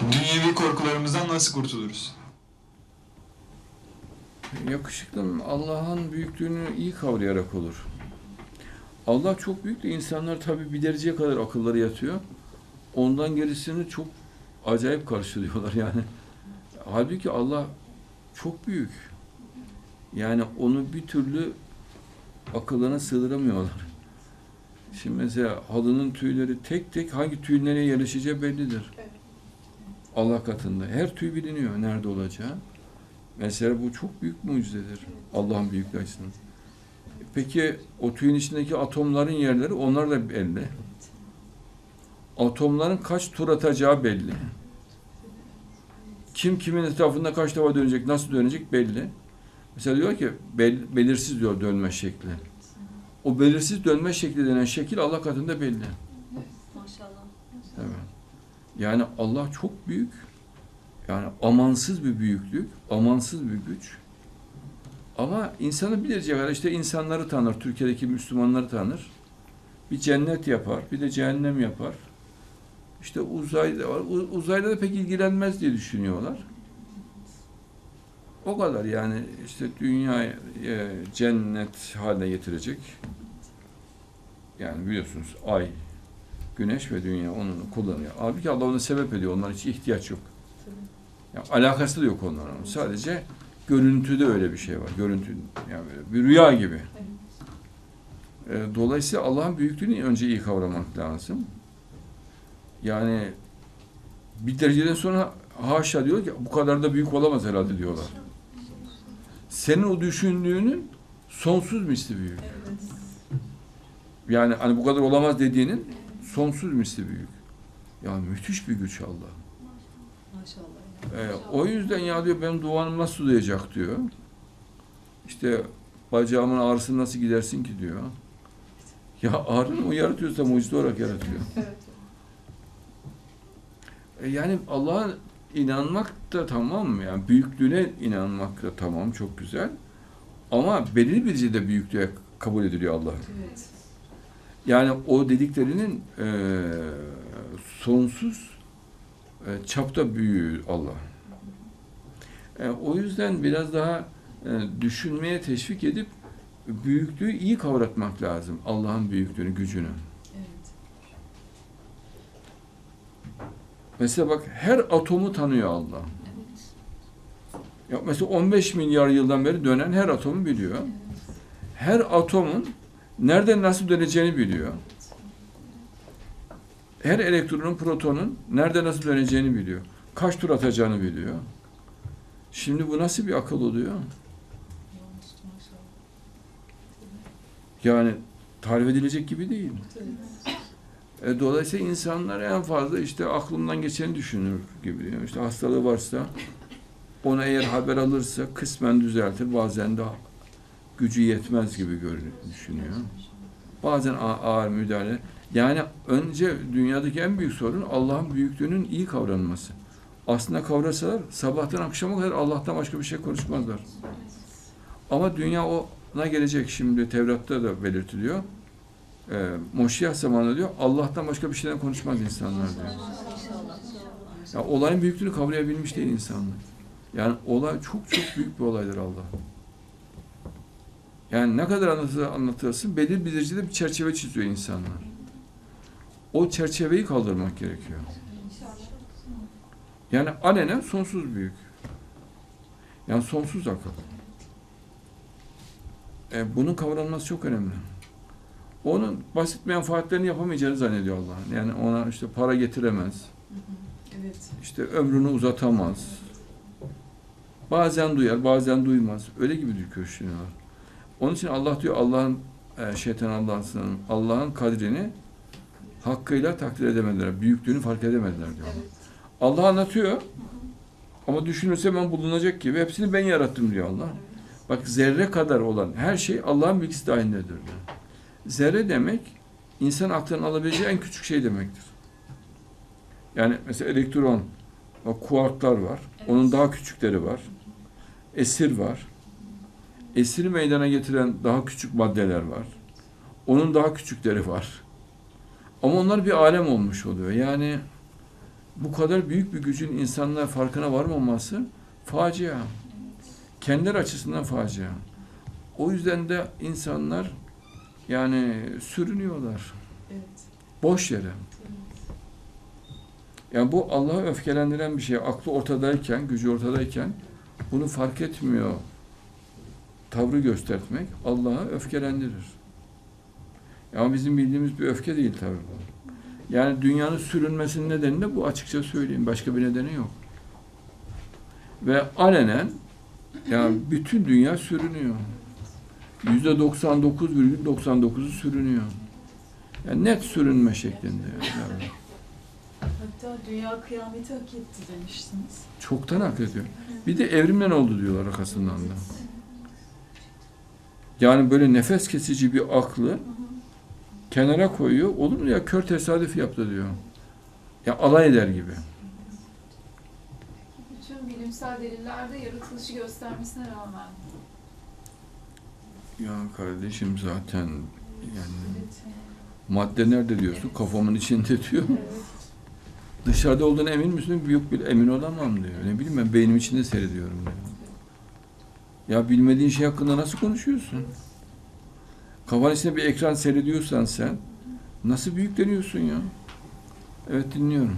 Dünyevi korkularımızdan nasıl kurtuluruz? Yakışıklım Allah'ın büyüklüğünü iyi kavrayarak olur. Allah çok büyük de insanlar tabi bir dereceye kadar akılları yatıyor. Ondan gerisini çok acayip karşılıyorlar yani. Halbuki Allah çok büyük. Yani onu bir türlü akıllarına sığdıramıyorlar. Şimdi mesela halının tüyleri tek tek hangi tüy nereye yerleşeceği bellidir. Allah katında. Her tüy biliniyor nerede olacağı. Mesela bu çok büyük mucizedir. Allah'ın büyüklüğü açısından. Peki o tüyün içindeki atomların yerleri onlar da belli. Atomların kaç tur atacağı belli. Kim kimin etrafında kaç defa dönecek, nasıl dönecek belli. Mesela diyor ki bel- belirsiz diyor dönme şekli. O belirsiz dönme şekli denen şekil Allah katında belli. Yani Allah çok büyük. Yani amansız bir büyüklük, amansız bir güç. Ama insanı derece kadar işte insanları tanır, Türkiye'deki Müslümanları tanır. Bir cennet yapar, bir de cehennem yapar. İşte uzayda var. Uzayda da pek ilgilenmez diye düşünüyorlar. O kadar yani işte dünyayı e, cennet haline getirecek. Yani biliyorsunuz ay, güneş ve dünya onu kullanıyor. Halbuki Allah onu sebep ediyor. Onlar hiç ihtiyaç yok. Yani alakası da yok onların. Sadece görüntüde öyle bir şey var. Görüntü yani böyle bir rüya gibi. Ee, Dolayısıyla Allah'ın büyüklüğünü önce iyi kavramak lazım. Yani bir dereceden sonra haşa diyor ki bu kadar da büyük olamaz herhalde diyorlar. Senin o düşündüğünün sonsuz misli büyük. Evet. Yani hani bu kadar olamaz dediğinin sonsuz misli büyük. Yani müthiş bir güç Allah. Maşallah. Ee, o yüzden ya diyor benim duanım nasıl duyacak diyor. İşte bacağımın ağrısını nasıl gidersin ki diyor. Ya ağrını o yaratıyorsa mucize olarak yaratıyor. Evet. E, yani Allah'a inanmak da tamam mı? Yani büyüklüğüne inanmak da tamam çok güzel. Ama belirli bir derecede büyüklüğe kabul ediliyor Allah. Evet. Yani o dediklerinin e, sonsuz e, çapta büyüğü Allah. E, o yüzden biraz daha e, düşünmeye teşvik edip büyüklüğü iyi kavratmak lazım. Allah'ın büyüklüğünü, gücünü. Evet. Mesela bak her atomu tanıyor Allah. Evet. Ya mesela 15 milyar yıldan beri dönen her atomu biliyor. Her atomun nereden nasıl döneceğini biliyor. Her elektronun, protonun nerede nasıl döneceğini biliyor. Kaç tur atacağını biliyor. Şimdi bu nasıl bir akıl oluyor? Yani tarif edilecek gibi değil. E, dolayısıyla insanlar en fazla işte aklından geçeni düşünür gibi. Yani işte hastalığı varsa ona eğer haber alırsa kısmen düzeltir. Bazen de gücü yetmez gibi düşünüyor. Bazen ağır müdahale. Yani önce dünyadaki en büyük sorun Allah'ın büyüklüğünün iyi kavranması. Aslında kavrasalar sabahtan akşama kadar Allah'tan başka bir şey konuşmazlar. Ama dünya ona gelecek şimdi Tevrat'ta da belirtiliyor. Ee, Moşiyah zamanı diyor Allah'tan başka bir şeyden konuşmaz insanlar diyor. Ya olayın büyüklüğünü kavrayabilmiş değil insanlar. Yani olay çok çok büyük bir olaydır Allah. Yani ne kadar anlatır, anlatırsın belirli bir derecede bir çerçeve çiziyor insanlar. O çerçeveyi kaldırmak gerekiyor. Yani alenen sonsuz büyük. Yani sonsuz akıl. E, bunun kavranması çok önemli. Onun basit menfaatlerini yapamayacağını zannediyor Allah. Yani ona işte para getiremez. Evet. işte ömrünü uzatamaz. Bazen duyar, bazen duymaz. Öyle gibi düşünüyorlar. Onun için Allah diyor Allah'ın e, şeytan Allah'ın Allah'ın kadrini hakkıyla takdir edemediler. Büyüklüğünü fark edemediler diyor. Evet. Allah anlatıyor. Ama düşünürse ben bulunacak gibi hepsini ben yarattım diyor Allah. Bak zerre kadar olan her şey Allah'ın bilgisi dahilindedir diyor. Zerre demek insan aklının alabileceği en küçük şey demektir. Yani mesela elektron, kuarklar var. Evet. Onun daha küçükleri var. Esir var. Esiri meydana getiren daha küçük maddeler var. Onun daha küçükleri var. Ama onlar bir alem olmuş oluyor. Yani bu kadar büyük bir gücün insanlar farkına varmaması facia. Kendileri açısından facia. O yüzden de insanlar yani sürünüyorlar. Evet. Boş yere. Yani bu Allah'ı öfkelendiren bir şey. Aklı ortadayken, gücü ortadayken bunu fark etmiyor. Tavrı göstermek Allah'a öfkelendirir. Ama bizim bildiğimiz bir öfke değil tabii bu. Yani dünyanın sürünmesinin nedeni de bu açıkça söyleyeyim. Başka bir nedeni yok. Ve alenen yani bütün dünya sürünüyor. Yüzde 99,99'u sürünüyor. Yani net sürünme şeklinde. Yani. Hatta dünya kıyameti hak etti demiştiniz. Çoktan hak ediyor. Bir de evrimden oldu diyorlar arkasından da. Yani böyle nefes kesici bir aklı kenara koyuyor. Olur mu ya kör tesadüf yaptı diyor. Ya alay eder gibi. Bütün bilimsel delillerde yaratılışı göstermesine rağmen Ya kardeşim zaten yani Evet. madde nerede diyorsun? Kafamın içinde diyor. evet, Dışarıda olduğuna emin misin? Yok bir emin olamam diyor. Ne bileyim ben beynim içinde seyrediyorum diyor. Ya bilmediğin şey hakkında nasıl konuşuyorsun? Kafanın içinde bir ekran seyrediyorsan sen nasıl büyükleniyorsun ya? Evet dinliyorum.